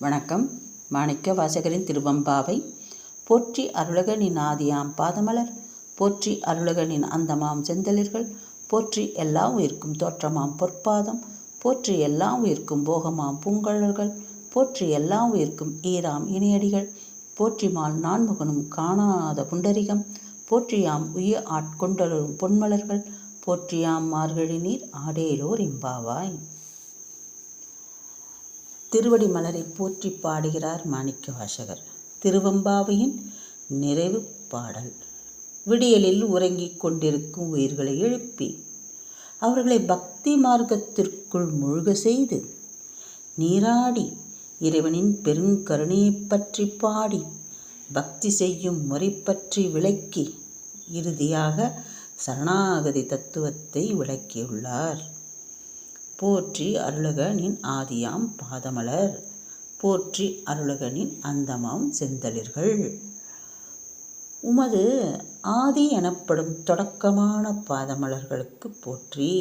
வணக்கம். மாணிக்க வாசகரின் திருவம்பாவை. போற்றி அருளகனின் ஆதியாம் பாதமலர் போற்றி அருளகனின் அந்தமாம் செந்தலிர்கள் போற்றி எல்லா உயிர்க்கும் தோற்றமாம் பொற்பாதம் போற்றி எல்லா உயிர்க்கும் போகமாம் பூங்கழல்கள் போற்றி எல்லா உயிர்க்கும் ஈராம் இணையடிகள் போற்றிமால் நான்முகனும் காணாத புண்டரிகம் போற்றியாம் உய ஆட்கொண்டலும் பொன்மலர்கள் போற்றியாம் மார்கழி நீர் ஆடேலோர் இம்பாவாய். திருவடி மலரை போற்றி பாடுகிறார் மாணிக்க வாசகர் திருவம்பாவையின் நிறைவு பாடல். விடியலில் உறங்கிக் கொண்டிருக்கும் உயிர்களை எழுப்பி அவர்களை பக்தி மார்க்கத்திற்குள் முழுக செய்து நீராடி இறைவனின் பெருங்கருணையைப் பற்றி பாடி பக்தி செய்யும் முறை பற்றி விளக்கி இறுதியாக சரணாகதி தத்துவத்தை விளக்கியுள்ளார். போற்றி அருளகனின் ஆதியாம் பாதமலர். போற்றி அருளகனின் அந்தமாம் செந்தளிர்கள். உமது ஆதி எனப்படும் தொடக்கமான பாதமலர்களுக்கு போற்றி.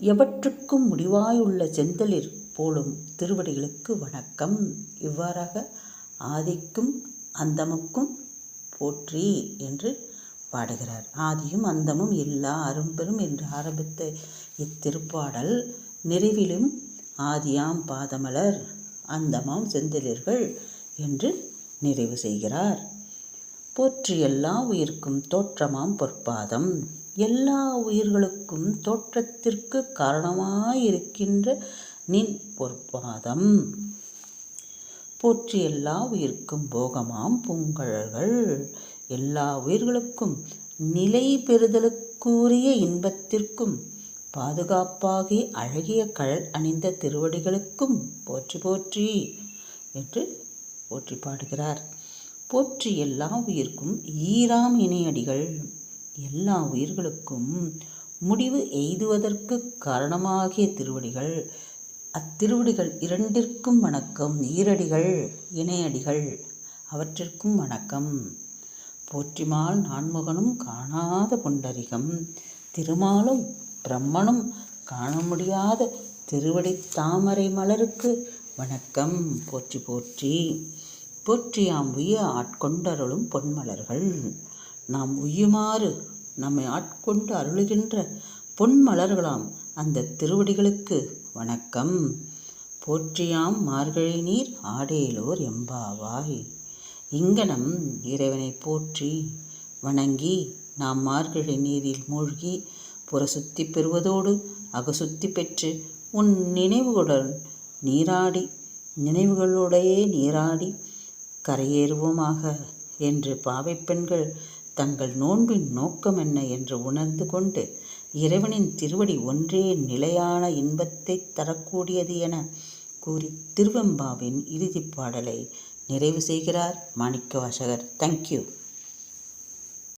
எவற்றுக்கும் முடிவாயுள்ள செந்தளிர் போலும் திருவடிகளுக்கு வணக்கம். இவ்வாறாக ஆதிக்கும் அந்தமுக்கும் போற்றி என்று பாடுகிறார். ஆதியும் அந்தமும் இல்லா அரும்பெரும் என்று ஆரம்பித்த இத்திருப்பாடல் நிறைவிலும் ஆதியாம் பாதமலர் அந்தமாம் செந்திலர்கள் என்று நிறைவு செய்கிறார். போற்றி எல்லா உயிர்க்கும் தோற்றமாம் பொற்பாதம். எல்லா உயிர்களுக்கும் தோற்றத்திற்கு காரணமாயிருக்கின்ற நின் பொற்பாதம். போற்றி எல்லா உயிர்க்கும் போகமாம் பூங்கழல்கள். எல்லா உயிர்களுக்கும் நிலை பெறுதலுக்குரிய இன்பத்திற்கும் பாதுகாப்பாகி அழகிய கழல் அணிந்த திருவடிகளுக்கும் போற்றி போற்றி என்று போற்றி பாடுகிறார். போற்றி எல்லா உயிர்க்கும் ஈராம் இணையடிகள். எல்லா உயிர்களுக்கும் முடிவு எய்துவதற்கு காரணமாகிய திருவடிகள். அத்திருவடிகள் இரண்டிற்கும் வணக்கம். ஈரடிகள் இணையடிகள் அவற்றிற்கும் வணக்கம். போற்றிமால் நான்முகனும் காணாத புண்டரிகம். திருமாலும் பிரம்மனும் காண முடியாத திருவடி தாமரை மலருக்கு வணக்கம். போற்றி போற்றி. போற்றியாம் உய ஆட்கொண்டருளும் பொன்மலர்கள். நாம் உய்யுமாறு நம்மை ஆட்கொண்டு அருளுகின்ற பொன்மலர்களாம் அந்த திருவடிகளுக்கு வணக்கம். போற்றியாம் மார்கழி நீர் ஆடேலோர் எம்பாவாய். இங்கனம் இறைவனை போற்றி வணங்கி நாம் மார்கழி நீரில் மூழ்கி புறசுத்தி பெறுவதோடு அகசுத்தி பெற்று உன் நினைவுகளுடன் நீராடி நினைவுகளுடையே நீராடி கரையேறுவோமாக என்று பாவை பெண்கள் தங்கள் நோன்பின் நோக்கம் என்ன என்று உணர்ந்து கொண்டு இறைவனின் திருவடி ஒன்றே நிலையான இன்பத்தை தரக்கூடியது என கூறி திருவெம்பாவின் இறுதிப் பாடலை நிறைவு செய்கிறார் மாணிக்க வாசகர் தேங்க்யூ